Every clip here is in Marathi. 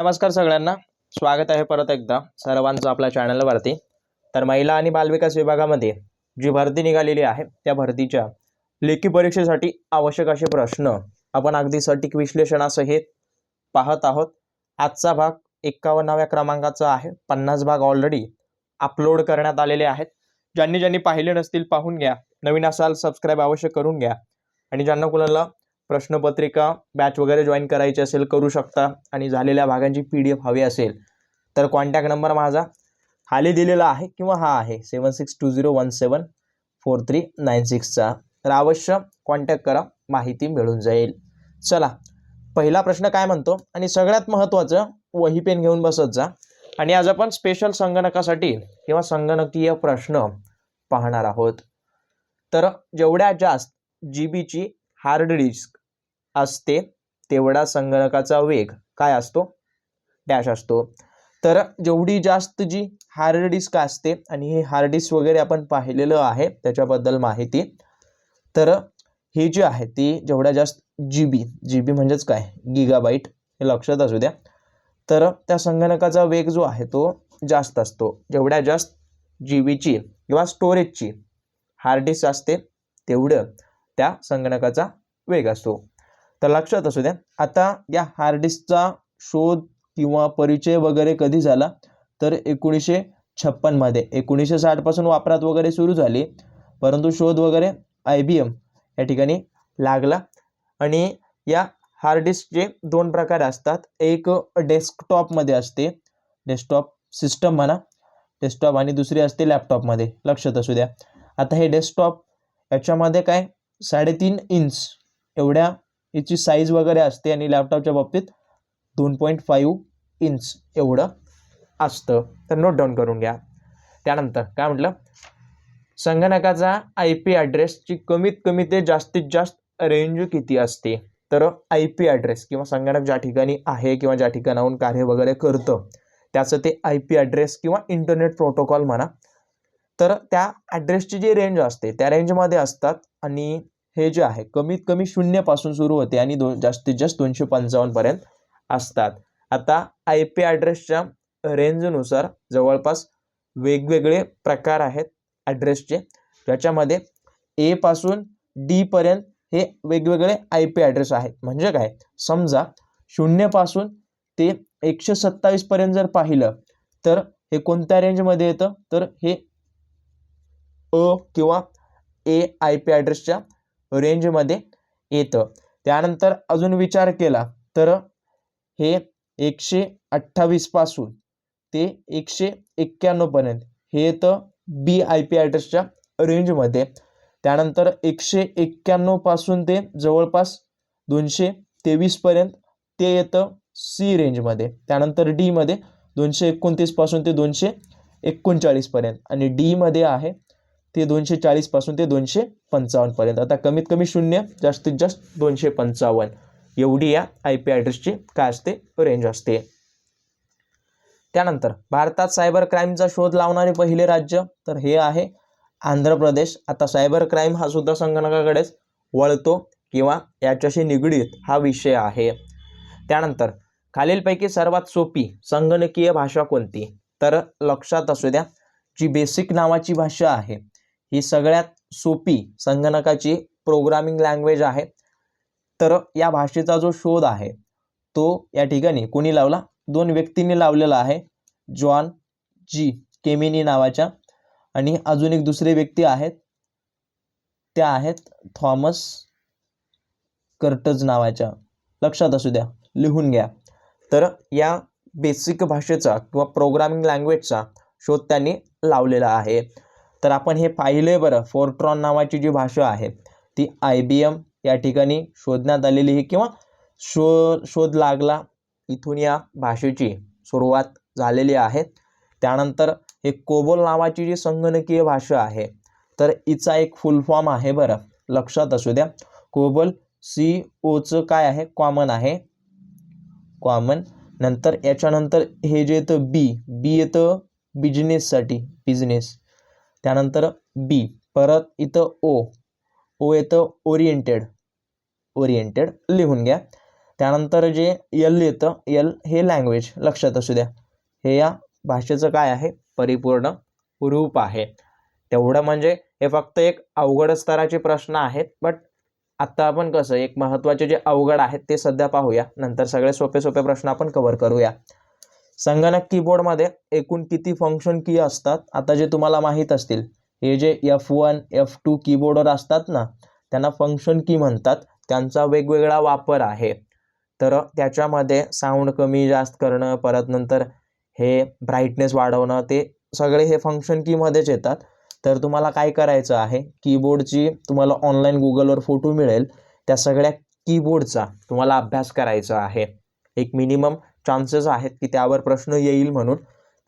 नमस्कार सगळ्यांना. स्वागत आहे परत एकदा सर्वांचं आपल्या चॅनलवरती. तर महिला आणि बालविकास विभागामध्ये जी भरती निघालेली आहे त्या भरतीच्या लेखी परीक्षेसाठी आवश्यक असे प्रश्न आपण अगदी सटीक विश्लेषणासहित पाहत आहोत. आजचा भाग एक्कावन्नाव्या क्रमांकाचा आहे. पन्नास भाग ऑलरेडी अपलोड करण्यात आलेले आहेत. ज्यांनी ज्यांनी पाहिले नसतील पाहून घ्या. नवीन असाल सबस्क्राईब अवश्य करून घ्या. आणि ज्यांना कुणाला प्रश्नपत्रिका बॅच वगैरे जॉईन करायची असेल करू शकता. आणि झालेल्या भागांची पी डी एफ हवी असेल तर कॉन्टॅक्ट नंबर माझा खाली दिलेला आहे किंवा हा आहे. Seven six two zero one seven four three nine सिक्सचा तर अवश्य कॉन्टॅक्ट करा माहिती मिळून जाईल. चला पहिला प्रश्न काय म्हणतो? आणि सगळ्यात महत्त्वाचं वही पेन घेऊन बसत जा. आणि आज आपण स्पेशल संगणकासाठी किंवा संगणकीय प्रश्न पाहणार आहोत. तर जेवढ्या जास्त जी बीची हार्ड डिस्क असते तेवढा संगणकाचा वेग काय असतो? डॅश असतो. तर जेवढी जास्त जी हार्ड डिस्क असते आणि हे हार्ड डिस्क वगैरे आपण पाहिलेलं आहे त्याच्याबद्दल माहिती. तर ही जी आहे ती जेवढ्या जास्त जी बी जी बी म्हणजेच काय? गिगाबाईट हे लक्षात असू द्या. तर त्या संगणकाचा वेग जो आहे तो जास्त असतो. जेवढ्या जास्त जी बीची किंवा स्टोरेजची हार्ड डिस्क असते तेवढं त्या संगणकाचा वेग असतो. तर लक्षात असू द्या. आता या हार्डिस्कचा शोध किंवा परिचय वगैरे कधी झाला? तर एकोणीसशे छप्पनमध्ये एकोणीसशे साठपासून वापरात वगैरे सुरू झाली. परंतु शोध वगैरे आय बी एम या ठिकाणी लागला. आणि या हार्ड डिस्कचे दोन प्रकार असतात. एक डेस्कटॉपमध्ये असते. डेस्कटॉप सिस्टम म्हणा. डेस्कटॉप आणि दुसरी असते लॅपटॉपमध्ये लक्षात असू द्या. आता हे डेस्कटॉप याच्यामध्ये काय? साडेतीन इंच एवढ्या याची साईज वगैरे असते आणि लॅपटॉपच्या बाबतीत दोन पॉईंट फाईव्ह इंच एवढं असतं. तर नोट डाऊन करून घ्या. त्यानंतर काय म्हटलं? संगणकाचा आय पी ॲड्रेसची कमीत कमी ते जास्तीत जास्त रेंज किती असते? तर आय पी ॲड्रेस किंवा संगणक ज्या ठिकाणी आहे किंवा ज्या ठिकाणाहून कार्य वगैरे करतं त्याचं ते आय पी ॲड्रेस किंवा इंटरनेट प्रोटोकॉल म्हणा. तर त्या ॲड्रेसची जी रेंज असते त्या रेंजमध्ये असतात आणि हे जे आहे कमीत कमी शून्यपासून सुरू होते आणि दो जास्तीत जास्त दोनशे पंचावन्नपर्यंत असतात. आता आय पी ॲड्रेसच्या रेंजनुसार जवळपास वेगवेगळे प्रकार आहेत ॲड्रेसचे ज्याच्यामध्ये एपासून डीपर्यंत हे वेगवेगळे आय पी ॲड्रेस आहेत. म्हणजे काय? समजा शून्यपासून ते एकशे सत्तावीसपर्यंत जर पाहिलं तर हे कोणत्या रेंजमध्ये येतं? तर हे अ किंवा ए आय पी ॲड्रेसच्या रेंजमध्ये येतं. त्यानंतर अजून विचार केला तर हे एकशे अठ्ठावीसपासून ते एकशे एक्क्याण्णवपर्यंत हे येतं बी आय पी ॲड्रेसच्या रेंजमध्ये त्यानंतर एकशे एक्क्याण्णवपासून ते जवळपास दोनशे तेवीसपर्यंत ते येतं सी रेंजमध्ये त्यानंतर डीमध्ये दोनशे एकोणतीसपासून ते दोनशे एकोणचाळीसपर्यंत आणि डीमध्ये आहे ते दोनशे चाळीसपासून ते दोनशे पंचावन्नपर्यंत आता कमीत कमी शून्य जास्तीत जास्त दोनशे पंचावन्न. एवढी या आय पी ॲड्रेसची काय असते? रेंज असते. त्यानंतर भारतात सायबर क्राईमचा शोध लावणारे पहिले राज्य तर हे आहे आंध्र प्रदेश. आता सायबर क्राईम हा सुद्धा संगणकाकडेच वळतो किंवा याच्याशी निगडीत हा विषय आहे. त्यानंतर खालीलपैकी सर्वात सोपी संगणकीय भाषा कोणती? तर लक्षात असू द्या जी बेसिक नावाची भाषा आहे. ही सगळ्यात सोपी संगणकाची प्रोग्रामिंग लँग्वेज आहे. तर या भाषेचा जो शोध आहे तो या ठिकाणी कोणी लावला? दोन व्यक्तींनी लावलेला आहे जॉन जी केमिनी नावाच्या आणि अजून एक दुसरे व्यक्ती आहेत. त्या आहेत थॉमस कर्टज नावाच्या. लक्षात असू द्या लिहून घ्या. तर या बेसिक भाषेचा किंवा प्रोग्रामिंग लँग्वेजचा शोध त्यांनी लावलेला आहे. तर आपण हे पाहिलं आहे बरं फोर्ट्रॉन नावाची जी भाषा आहे ती आय बी एम या ठिकाणी शोधण्यात आलेली आहे किंवा शो शोध लागला इथून या भाषेची सुरुवात झालेली आहे. त्यानंतर हे कोबोल नावाची जी संगणकीय भाषा आहे तर हिचा एक फुल फॉर्म आहे बरं लक्षात असू द्या. कोबोल सी ओचं काय आहे? कॉमन आहे. कॉमन नंतर याच्यानंतर हे जे येतं बी बी येतं बिझनेससाठी बिझनेस त्यानंतर बी परत इथं ओ ओ येतं ओरिएंटेड ओरिएंटेड लिहून घ्या. त्यानंतर जे यल येतं यल हे लँग्वेज लक्षात असू द्या. हे या भाषेचं काय आहे? परिपूर्ण रूप आहे. तेवढं म्हणजे हे फक्त एक अवघड स्तराचे प्रश्न आहेत बट आत्ता आपण कसं एक महत्त्वाचे जे अवघड आहेत ते सध्या पाहूया. नंतर सगळे सोपे सोपे प्रश्न आपण कव्हर करूया. संगणक कीबोर्डमध्ये एकूण किती फंक्शन की असतात आता जे तुम्हाला माहीत असतील हे जे एफ वन एफ टू कीबोर्डवर असतात ना त्यांना फंक्शन की म्हणतात त्यांचा वेगवेगळा वापर आहे. तर त्याच्यामध्ये साऊंड कमी जास्त करणं परत नंतर हे ब्राईटनेस वाढवणं ते सगळे हे फंक्शन कीमध्येच येतात. तर तुम्हाला काय करायचं आहे कीबोर्डची तुम्हाला ऑनलाईन गुगलवर फोटो मिळेल त्या सगळ्या कीबोर्डचा तुम्हाला अभ्यास करायचा आहे. एक मिनिमम चान्सेस आहेत की त्यावर प्रश्न येईल म्हणून.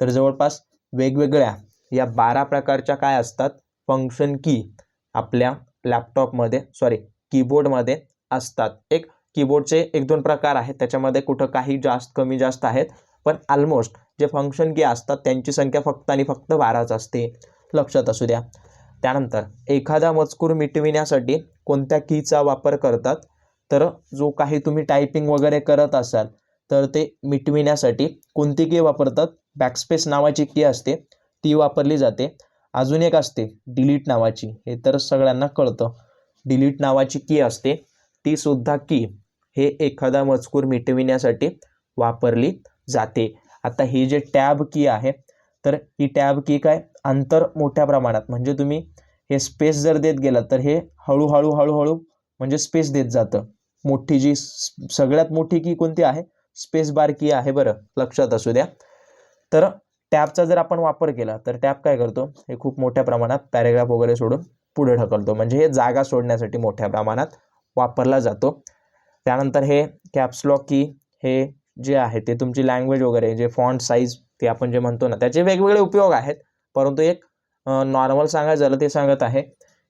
तर जवळपास वेगवेगळ्या या बारा प्रकारच्या काय असतात? फंक्शन की आपल्या लॅपटॉपमध्ये सॉरी कीबोर्डमध्ये असतात. एक कीबोर्डचे एक दोन प्रकार आहेत. त्याच्यामध्ये कुठं काही जास्त कमी जास्त आहेत. पण ऑलमोस्ट जे फंक्शन की असतात त्यांची संख्या फक्त आणि फक्त बाराच असते. लक्षात असू द्या. त्यानंतर एखादा मजकूर मिटविण्यासाठी कोणत्या कीचा वापर करतात? तर जो काही तुम्ही टायपिंग वगैरे करत असाल तर ते मिटविण्यासाठी कोणती की वापरतात. बॅकस्पेस नावाची की असते. ती वापरली जाते. अजून एक असते. डिलीट नावाची. हे तर सगळ्यांना कळतं. डिलीट नावाची की असते. ती सुद्धा की हे एखादा मजकूर मिटविण्यासाठी वापरली जाते. आता ही जे टॅब की आहे तर ही टॅब की काय? अंतर मोठ्या प्रमाणात. म्हणजे तुम्ही हे स्पेस जर देत गेलात तर हे हळूहळू हळूहळू म्हणजे स्पेस देत जातं. मोठी जी सगळ्यात मोठी की कोणती आहे? स्पेस बार की आहे बरं लक्षात असू द्या. तर टॅबचा जर आपण वापर केला तर टॅब काय करतो? हे खूप मोठ्या प्रमाणात पॅरेग्राफ वगैरे सोडून पुढे ढकलतो. म्हणजे हे जागा सोडण्यासाठी मोठ्या प्रमाणात वापरला जातो. त्यानंतर हे कॅप्सलॉक की हे जे आहे ते तुमची लँग्वेज वगैरे जे फॉन्ट साईज ते आपण जे म्हणतो ना त्याचे वेगवेगळे उपयोग आहेत. परंतु एक नॉर्मल सांगायचं झालं ते सांगत आहे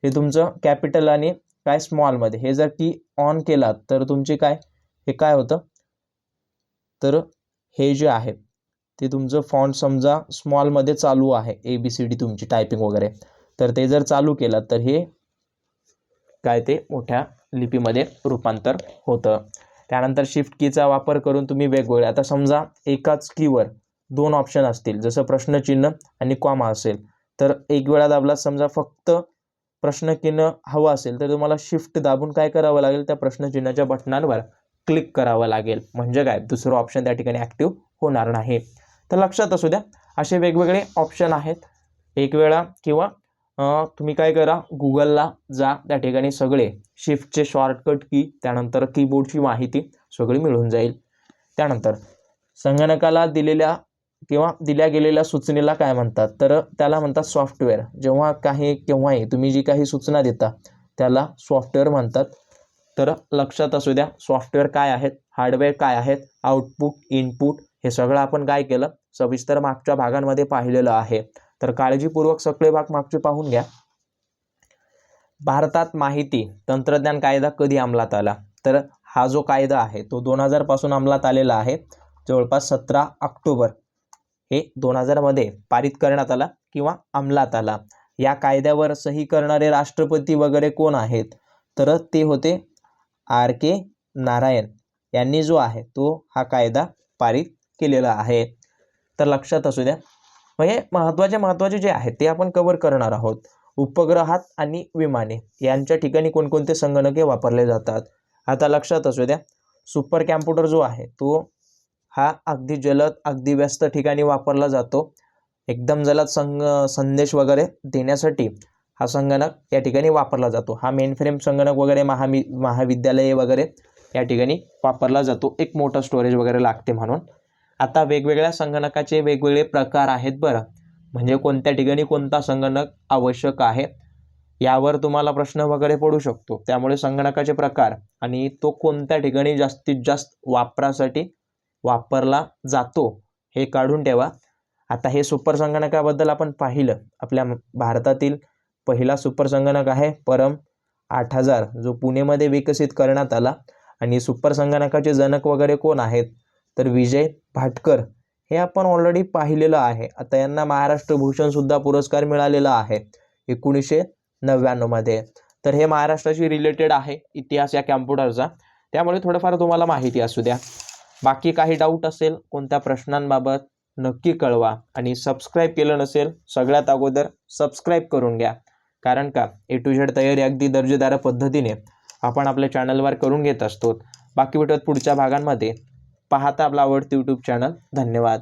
हे तुमचं कॅपिटल आणि काय स्मॉलमध्ये हे जर की ऑन केलात तर तुमची काय हे काय होतं? तर हे जे आहे ते तुमचं फॉन्ट समजा स्मॉलमध्ये चालू आहे ए बी सी डी तुमची टायपिंग वगैरे. तर ते जर चालू केलं तर हे काय ते मोठ्या लिपीमध्ये रूपांतर होतं. त्यानंतर शिफ्ट कीचा वापर करून तुम्ही वेगवेगळे आता समजा एकाच कीवर दोन ऑप्शन असतील जसं प्रश्नचिन्ह आणि कॉमा असेल तर एक वेळा दाबला समजा फक्त प्रश्नचिन्ह हवं असेल तर तुम्हाला शिफ्ट दाबून काय करावं लागेल त्या प्रश्नचिन्हाच्या बटनांवर क्लिक करावं लागेल. म्हणजे काय? दुसरं ऑप्शन त्या ठिकाणी ॲक्टिव्ह होणार नाही. तर लक्षात असू द्या असे वेगवेगळे ऑप्शन आहेत. एक वेळा किंवा तुम्ही काय करा गुगलला जा त्या ठिकाणी सगळे शिफ्टचे शॉर्टकट की त्यानंतर कीबोर्डची माहिती सगळी मिळून जाईल. त्यानंतर संगणकाला दिलेल्या किंवा दिल्या गेलेल्या सूचनेला काय म्हणतात? तर त्याला म्हणतात सॉफ्टवेअर जेव्हा काही केव्हाही तुम्ही जी काही सूचना देता त्याला सॉफ्टवेअर म्हणतात. तर लक्षात असू द्या सॉफ्टवेअर काय आहेत हार्डवेअर काय आहेत आउटपुट इनपुट हे सगळं आपण काय केलं? सविस्तर मागच्या भागांमध्ये पाहिलेलं आहे. तर काळजीपूर्वक सगळे भाग मागचे पाहून घ्या. भारतात माहिती तंत्रज्ञान कायदा कधी अंमलात आला? तर हा जो कायदा आहे तो दोन हजारपासून अंमलात आलेला आहे. जवळपास सतरा ऑक्टोबर हे दोन हजारमध्ये पारित करण्यात आला किंवा अंमलात आला. या कायद्यावर सही करणारे राष्ट्रपती वगैरे कोण आहेत? तर ते होते आर के नारायण यांनी जो आहे तो हा कायदा पारित केलेला आहे. तर लक्षात असू द्या. म्हणजे महत्त्वाचे महत्त्वाचे जे आहेत ते आपण कवर करणार आहोत. उपग्रहात आणि विमाने यांच्या ठिकाणी कोणकोणते संगणके वापरले जातात? आता लक्षात असू द्या. सुपर कॅम्प्युटर जो आहे तो हा अगदी जलद अगदी व्यस्त ठिकाणी वापरला जातो. एकदम जलद संग संदेश वगैरे देण्यासाठी हा संगणक या ठिकाणी वापरला जातो. हा मेन फ्रेम संगणक वगैरे महावि महाविद्यालये वगैरे या ठिकाणी वापरला जातो. एक मोठं स्टोरेज वगैरे लागते म्हणून. आता वेगवेगळ्या संगणकाचे वेगवेगळे प्रकार आहेत बरं. म्हणजे कोणत्या ठिकाणी कोणता संगणक आवश्यक आहे यावर तुम्हाला प्रश्न वगैरे पडू शकतो. त्यामुळे संगणकाचे प्रकार आणि तो कोणत्या ठिकाणी जास्तीत जास्त वापरासाठी वापरला जातो हे काढून ठेवा. आता हे सुपर संगणकाबद्दल आपण पाहिलं. आपल्या भारतातील पहिला सुपर संगणक आहे परम आठ हजार जो पुणेमध्ये विकसित करण्यात आला. आणि सुपर संगणकाचे जनक वगैरे कोण आहेत? तर विजय भाटकर हे आपण ऑलरेडी पाहिलेलं आहे. आता यांना महाराष्ट्र भूषणसुद्धा पुरस्कार मिळालेला आहे एकोणीसशे नव्याण्णवमध्ये तर हे महाराष्ट्राशी रिलेटेड आहे इतिहास या कॅम्प्युटरचा. त्यामुळे थोडंफार तुम्हाला माहिती असू द्या. बाकी काही डाऊट असेल कोणत्या प्रश्नांबाबत नक्की कळवा. आणि सबस्क्राईब केलं नसेल सगळ्यात अगोदर सबस्क्राईब करून घ्या. कारण का? ए टू झेड तयारी अगदी दर्जेदार पद्धतीने आपण आपल्या चॅनलवर करून घेत असतो. बाकी भेटत पुढच्या भागांमध्ये. पाहता आपला आवडतं यूट्यूब चॅनल धन्यवाद.